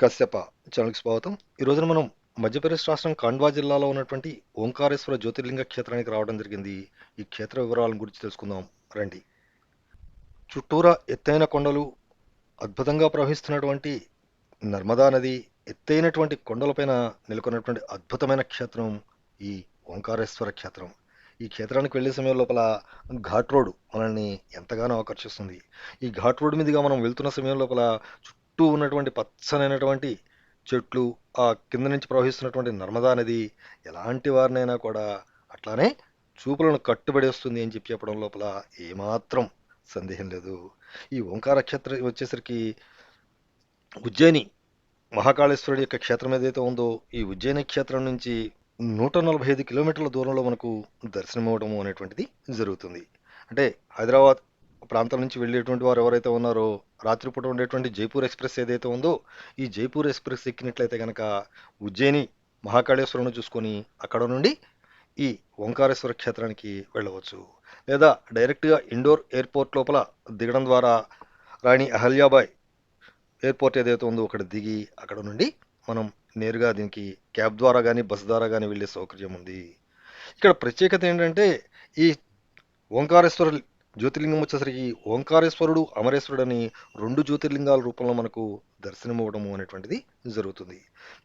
కశ్యప ఛానల్కి స్వాగతం. ఈ రోజున మనం మధ్యప్రదేశ్ రాష్ట్రం ఖాండ్వా జిల్లాలో ఉన్నటువంటి ఓంకారేశ్వర జ్యోతిర్లింగ క్షేత్రానికి రావడం జరిగింది. ఈ క్షేత్ర వివరాలను గురించి తెలుసుకుందాం. రండి. చుట్టూరా ఎత్తైన కొండలు అద్భుతంగా ప్రవహిస్తున్నటువంటి నర్మదా నది ఎత్తైనటువంటి కొండలపైన నెలకొన్నటువంటి అద్భుతమైన క్షేత్రం ఈ ఓంకారేశ్వర క్షేత్రం. ఈ క్షేత్రానికి వెళ్ళే సమయం లోపల ఘాట్ రోడ్ మనల్ని ఎంతగానో ఆకర్షిస్తుంది. ఈ ఘాట్ రోడ్ మీదుగా మనం వెళ్తున్న సమయం లోపల చుట్టూ ఉన్నటువంటి పచ్చనైనటువంటి చెట్లు ఆ కింద నుంచి ప్రవహిస్తున్నటువంటి నర్మదా నది ఎలాంటి వారినైనా కూడా అట్లానే చూపులను కట్టుబడేస్తుంది అని చెప్పి చెప్పడం లోపల ఏమాత్రం సందేహం లేదు. ఈ ఓంకార క్షేత్రం వచ్చేసరికి ఉజ్జయిని మహాకాళేశ్వరుడి యొక్క క్షేత్రం ఏదైతే ఉందో ఈ ఉజ్జయిని క్షేత్రం నుంచి నూట నలభై ఐదు కిలోమీటర్ల దూరంలో మనకు దర్శనమవ్వడము అనేటువంటిది జరుగుతుంది. అంటే హైదరాబాద్ ప్రాంతం నుంచి వెళ్ళేటువంటి వారు ఎవరైతే ఉన్నారో రాత్రిపూట ఉండేటువంటి జైపూర్ ఎక్స్ప్రెస్ ఏదైతే ఉందో ఈ జైపూర్ ఎక్స్ప్రెస్ ఎక్కినట్లయితే కనుక ఉజ్జయిని మహాకాళేశ్వరం చూసుకొని అక్కడ నుండి ఈ ఓంకారేశ్వర క్షేత్రానికి వెళ్ళవచ్చు. లేదా డైరెక్ట్గా ఇండోర్ ఎయిర్పోర్ట్ లోపల దిగడం ద్వారా రాణి అహల్యాబాయ్ ఎయిర్పోర్ట్ ఏదైతే ఉందో అక్కడ దిగి అక్కడ నుండి మనం నేరుగా దీనికి క్యాబ్ ద్వారా కానీ బస్ ద్వారా కానీ వెళ్ళే సౌకర్యం ఉంది. ఇక్కడ ప్రత్యేకత ఏంటంటే ఈ ఓంకారేశ్వర జ్యోతిర్లింగం వచ్చేసరికి ఓంకారేశ్వరుడు అమరేశ్వరుడు అని రెండు జ్యోతిర్లింగాల రూపంలో మనకు దర్శనమివ్వడము అనేటువంటిది జరుగుతుంది.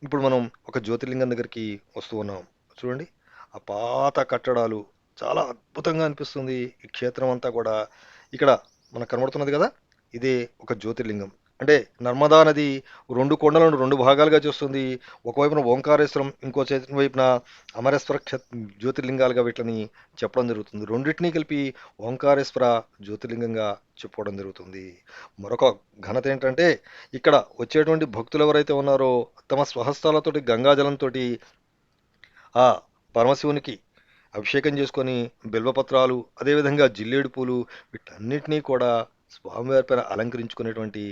ఇప్పుడు మనం ఒక జ్యోతిర్లింగం దగ్గరికి వస్తూ ఉన్నాం. చూడండి ఆ పాత కట్టడాలు చాలా అద్భుతంగా అనిపిస్తుంది. ఈ క్షేత్రం అంతా కూడా ఇక్కడ మనకు కనబడుతున్నది కదా? ఇదే ఒక జ్యోతిర్లింగం. అంటే నర్మదా నది రెండు కొండలను రెండు భాగాలుగా చూస్తుంది. ఒకవైపున ఓంకారేశ్వరం ఇంకో చేతి వైపున అమరేశ్వర క్ష జ్యోతిర్లింగాలుగా వీటిని చెప్పడం జరుగుతుంది. రెండింటినీ కలిపి ఓంకారేశ్వర జ్యోతిర్లింగంగా చెప్పుకోవడం జరుగుతుంది. మరొక ఘనత ఏంటంటే ఇక్కడ వచ్చేటువంటి భక్తులు ఎవరైతే ఉన్నారో తమ స్వహస్తాలతోటి గంగాజలంతో ఆ పరమశివునికి అభిషేకం చేసుకొని బిల్వపత్రాలు అదేవిధంగా జిల్లేడు పూలు వీటన్నిటినీ కూడా స్వామివారి పైన అలంకరించుకునేటువంటి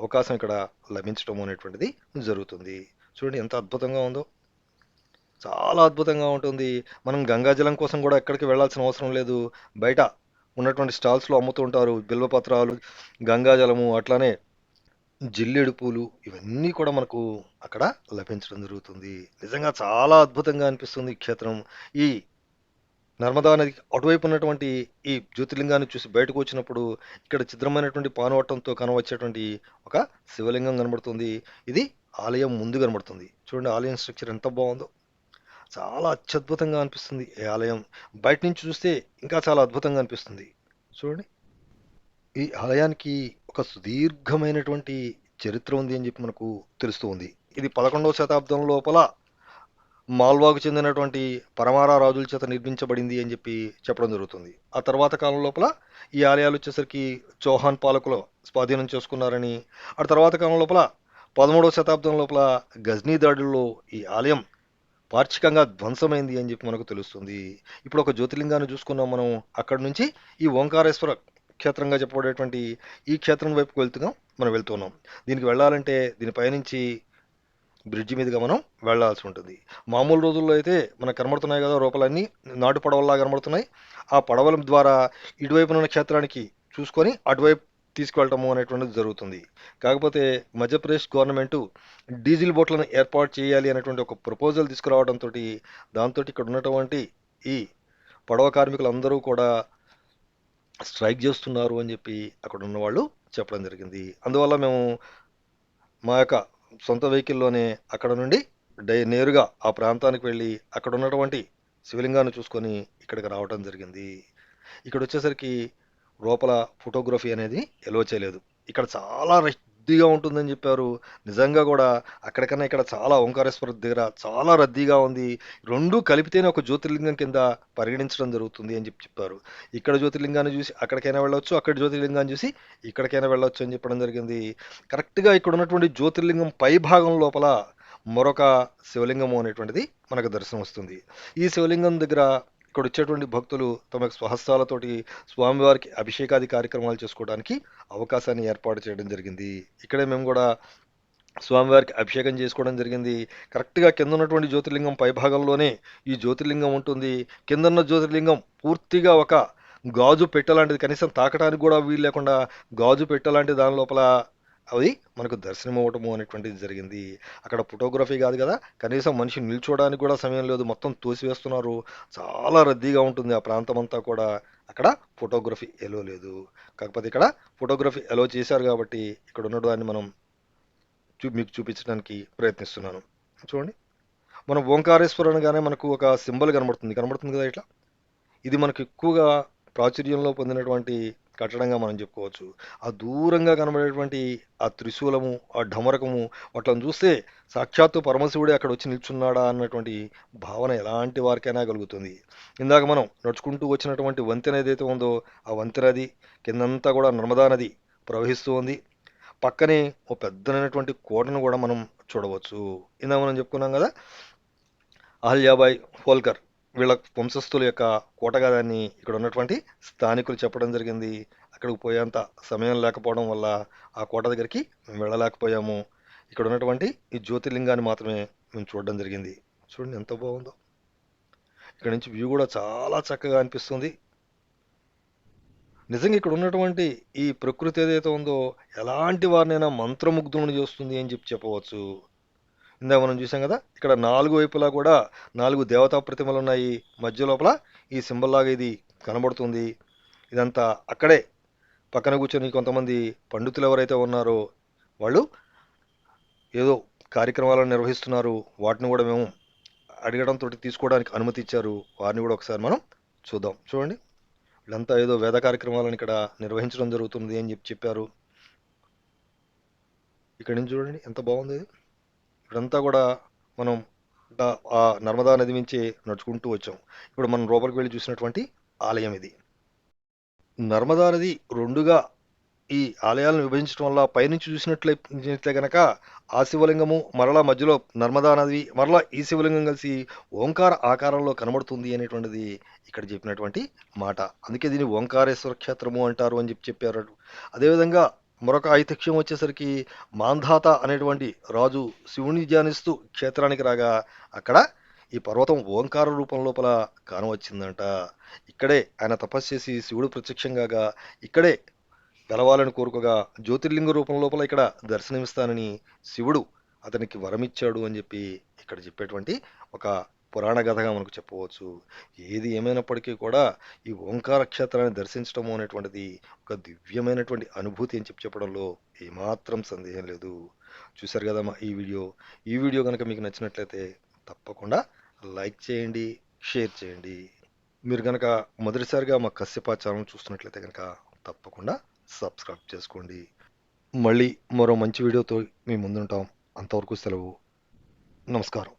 అవకాశం ఇక్కడ లభించడం అనేటువంటిది జరుగుతుంది. చూడండి ఎంత అద్భుతంగా ఉందో. చాలా అద్భుతంగా ఉంటుంది. మనం గంగాజలం కోసం కూడా ఎక్కడికి వెళ్ళాల్సిన అవసరం లేదు. బయట ఉన్నటువంటి స్టాల్స్లో అమ్ముతూ ఉంటారు బిల్వపత్రాలు గంగాజలము అట్లానే జిల్లేడు పూలు ఇవన్నీ కూడా మనకు అక్కడ లభించడం జరుగుతుంది. నిజంగా చాలా అద్భుతంగా అనిపిస్తుంది ఈ క్షేత్రం. ఈ నర్మదా నదికి అటువైపు ఉన్నటువంటి ఈ జ్యోతిర్లింగాన్ని చూసి బయటకు వచ్చినప్పుడు ఇక్కడ చిత్రమైనటువంటి పానవట్టంతో కనవచ్చేటువంటి ఒక శివలింగం కనబడుతుంది. ఇది ఆలయం ముందు కనబడుతుంది. చూడండి ఆలయం స్ట్రక్చర్ ఎంత బాగుందో. చాలా అత్యద్భుతంగా అనిపిస్తుంది ఈ ఆలయం. బయట నుంచి చూస్తే ఇంకా చాలా అద్భుతంగా అనిపిస్తుంది. చూడండి. ఈ ఆలయానికి ఒక సుదీర్ఘమైనటువంటి చరిత్ర ఉంది అని చెప్పి మనకు తెలుస్తూ ఉంది. ఇది పదకొండవ శతాబ్దం లోపల మాల్వాకు చెందినటువంటి పరమారా రాజుల చేత నిర్మించబడింది అని చెప్పి చెప్పడం జరుగుతుంది. ఆ తర్వాత కాలం లోపల ఈ ఆలయాలు వచ్చేసరికి చౌహాన్ పాలకులు స్వాధీనం చేసుకున్నారని ఆ తర్వాత కాలం లోపల పదమూడవ శతాబ్దం లోపల గజ్నీ దాడుల్లో ఈ ఆలయం వార్షికంగా ధ్వంసమైంది అని చెప్పి మనకు తెలుస్తుంది. ఇప్పుడు ఒక జ్యోతిర్లింగాన్ని చూసుకున్నాం మనం. అక్కడి నుంచి ఈ ఓంకారేశ్వర క్షేత్రంగా చెప్పబడేటువంటి ఈ క్షేత్రం వైపుకు వెళ్తున్నాం మనం వెళ్తున్నాం. దీనికి వెళ్ళాలంటే దీని పైనుంచి బ్రిడ్జి మీదుగా మనం వెళ్ళాల్సి ఉంటుంది. మామూలు రోజుల్లో అయితే మనకు కనబడుతున్నాయి కదా రూపాలన్నీ నాటు పడవల్లా కనబడుతున్నాయి. ఆ పడవల ద్వారా ఇటువైపున ఉన్న క్షేత్రానికి చూసుకొని అటువైపు తీసుకువెళ్ళటము అనేటువంటిది జరుగుతుంది. కాకపోతే మధ్యప్రదేశ్ గవర్నమెంట్ డీజిల్ బోట్లను ఏర్పాటు చేయాలి అనేటువంటి ఒక ప్రపోజల్ తీసుకురావడంతో దాంతో ఇక్కడ ఉన్నటువంటి ఈ పడవ కార్మికులందరూ కూడా స్ట్రైక్ చేస్తున్నారు అని చెప్పి అక్కడ ఉన్న వాళ్ళు చెప్పడం జరిగింది. అందువల్ల మేము మా యొక్క సొంత వెహికల్లోనే అక్కడ నుండి డై నేరుగా ఆ ప్రాంతానికి వెళ్ళి అక్కడ ఉన్నటువంటి శివలింగాన్ని చూసుకొని ఇక్కడికి రావడం జరిగింది. ఇక్కడ వచ్చేసరికి లోపల ఫోటోగ్రఫీ అనేది ఎలో చేయలేదు. ఇక్కడ చాలా రద్దీగా ఉంటుందని చెప్పారు. నిజంగా కూడా అక్కడికన్నా ఇక్కడ చాలా ఓంకారేశ్వర దగ్గర చాలా రద్దీగా ఉంది. రెండు కలిపితేనే ఒక జ్యోతిర్లింగం కింద పరిగణించడం జరుగుతుంది అని చెప్పి చెప్పారు. ఇక్కడ జ్యోతిర్లింగాన్ని చూసి అక్కడికైనా వెళ్ళొచ్చు అక్కడ జ్యోతిర్లింగాన్ని చూసి ఇక్కడికైనా వెళ్ళొచ్చు అని చెప్పడం జరిగింది. కరెక్ట్గా ఇక్కడ ఉన్నటువంటి జ్యోతిర్లింగం పై భాగం లోపల మరొక శివలింగము అనేటువంటిది మనకు దర్శనం వస్తుంది ఈ శివలింగం దగ్గర ఇక్కడ వచ్చేటువంటి భక్తులు తమ స్వహస్తాలతోటి స్వామివారికి అభిషేకాది కార్యక్రమాలు చేసుకోవడానికి అవకాశాన్ని ఏర్పాటు చేయడం జరిగింది. ఇక్కడే మేము కూడా స్వామివారికి అభిషేకం చేసుకోవడం జరిగింది. కరెక్ట్గా కింద ఉన్నటువంటి జ్యోతిర్లింగం పై భాగంలోనే ఈ జ్యోతిర్లింగం ఉంటుంది. కిందన్న జ్యోతిర్లింగం పూర్తిగా ఒక గాజు పెట్టలాంటిది కనీసం తాకడానికి కూడా వీలు లేకుండా గాజు పెట్టలాంటి దాని లోపల అది మనకు దర్శనం అవ్వటము అనేటువంటిది జరిగింది. అక్కడ ఫోటోగ్రఫీ కాదు కదా కనీసం మనిషి నిల్చోడానికి కూడా సమయం లేదు మొత్తం తోసివేస్తున్నారు. చాలా రద్దీగా ఉంటుంది ఆ ప్రాంతం అంతా కూడా. అక్కడ ఫోటోగ్రఫీ ఎలో లేదు. కాకపోతే ఇక్కడ ఫోటోగ్రఫీ ఎలో చేశారు కాబట్టి ఇక్కడ ఉన్న దాన్ని మనం చూ మీకు చూపించడానికి ప్రయత్నిస్తున్నాను. చూడండి. మనం ఓంకారేశ్వర్ అనగానే మనకు ఒక సింబల్ కనబడుతుంది. కనబడుతుంది కదా ఇట్లా? ఇది మనకు ఎక్కువగా ప్రాచుర్యంలో పొందినటువంటి కట్టడంగా మనం చెప్పుకోవచ్చు. ఆ దూరంగా కనబడేటువంటి ఆ త్రిశూలము ఆ ఢమరకము వాటిని చూస్తే సాక్షాత్తు పరమశివుడే అక్కడ వచ్చి నిల్చున్నాడా అన్నటువంటి భావన ఎలాంటి వారికైనా కలుగుతుంది. ఇందాక మనం నడుచుకుంటూ వచ్చినటువంటి వంతెన ఏదైతే ఉందో ఆ వంతెన నది కిందంతా కూడా నర్మదా నది ప్రవహిస్తూ ఉంది. పక్కనే ఓ పెద్దనైనటువంటి కోటను కూడా మనం చూడవచ్చు. ఇందాక మనం చెప్పుకున్నాం కదా అహల్యాబాయ్ హోల్కర్. వీళ్ళ వంశస్థుల యొక్క కోటగా దాన్ని ఇక్కడ ఉన్నటువంటి స్థానికులు చెప్పడం జరిగింది. అక్కడికి పోయేంత సమయం లేకపోవడం వల్ల ఆ కోట దగ్గరికి మేము వెళ్ళలేకపోయాము. ఇక్కడ ఉన్నటువంటి ఈ జ్యోతిర్లింగాన్ని మాత్రమే మేము చూడడం జరిగింది. చూడండి ఎంత బాగుందో. ఇక్కడ నుంచి వ్యూ కూడా చాలా చక్కగా అనిపిస్తుంది. నిజంగా ఇక్కడ ఉన్నటువంటి ఈ ప్రకృతి ఏదైతే ఉందో ఎలాంటి వారినైనా మంత్రముగ్ధుని చేస్తుంది అని చెప్పి చెప్పవచ్చు. ఇందాక మనం చూసాం కదా ఇక్కడ నాలుగు వైపులా కూడా నాలుగు దేవతా ప్రతిమలు ఉన్నాయి. మధ్య లోపల ఈ సింబల్ లాగా ఇది కనబడుతుంది. ఇదంతా అక్కడే పక్కన కూర్చొని కొంతమంది పండితులు ఎవరైతే ఉన్నారో వాళ్ళు ఏదో కార్యక్రమాలను నిర్వహిస్తున్నారు. వాటిని కూడా మేము అడగడంతో తీసుకోవడానికి అనుమతి ఇచ్చారు. వారిని కూడా ఒకసారి మనం చూద్దాం. చూడండి. వీళ్ళంతా ఏదో వేద కార్యక్రమాలను ఇక్కడ నిర్వహించడం జరుగుతుంది అని చెప్పి చెప్పారు. ఇక్కడ నుంచి చూడండి. ఎంత బాగుంది ఇది. ఇప్పుడంతా కూడా మనం ఆ నర్మదా నది నుంచి నడుచుకుంటూ వచ్చాం. ఇప్పుడు మనం లోపలికి వెళ్ళి చూసినటువంటి ఆలయం ఇది. నర్మదా నది రెండుగా ఈ ఆలయాలను విభజించడం వల్ల పైనుంచి చూసినట్లయితే గనక ఆ శివలింగము మరలా మధ్యలో నర్మదా నది మరలా ఈ శివలింగం కలిసి ఓంకార ఆకారంలో కనబడుతుంది అనేటువంటిది ఇక్కడ చెప్పినటువంటి మాట. అందుకే దీన్ని ఓంకారేశ్వర క్షేత్రము అంటారు అని చెప్పి చెప్పారు. అదేవిధంగా మరొక ఐతిహ్యం వచ్చేసరికి మాంధాత అనేటువంటి రాజు శివుని ధ్యానిస్తూ క్షేత్రానికి రాగా అక్కడ ఈ పర్వతం ఓంకార రూపం లోపల కానవచ్చిందంట. ఇక్కడే ఆయన తపస్సు చేసి శివుడు ప్రత్యక్షంగా ఇక్కడే గెలవాలని కోరుకోగా జ్యోతిర్లింగ రూపం లోపల ఇక్కడ దర్శనమిస్తానని శివుడు అతనికి వరమిచ్చాడు అని చెప్పి ఇక్కడ చెప్పేటువంటి ఒక పురాణ కథగా మనకు చెప్పవచ్చు. ఏది ఏమైనప్పటికీ కూడా ఈ ఓంకార క్షేత్రాన్ని దర్శించడం అనేటువంటిది ఒక దివ్యమైనటువంటి అనుభూతి అని చెప్పి చెప్పడంలో ఏమాత్రం సందేహం లేదు. చూశారు కదా మా ఈ వీడియో. ఈ వీడియో కనుక మీకు నచ్చినట్లయితే తప్పకుండా లైక్ చేయండి షేర్ చేయండి. మీరు కనుక మొదటిసారిగా మా కశ్యప ఛానల్ చూస్తున్నట్లయితే కనుక తప్పకుండా సబ్స్క్రైబ్ చేసుకోండి. మళ్ళీ మరో మంచి వీడియోతో మీ ముందుంటాం. అంతవరకు సెలవు. నమస్కారం.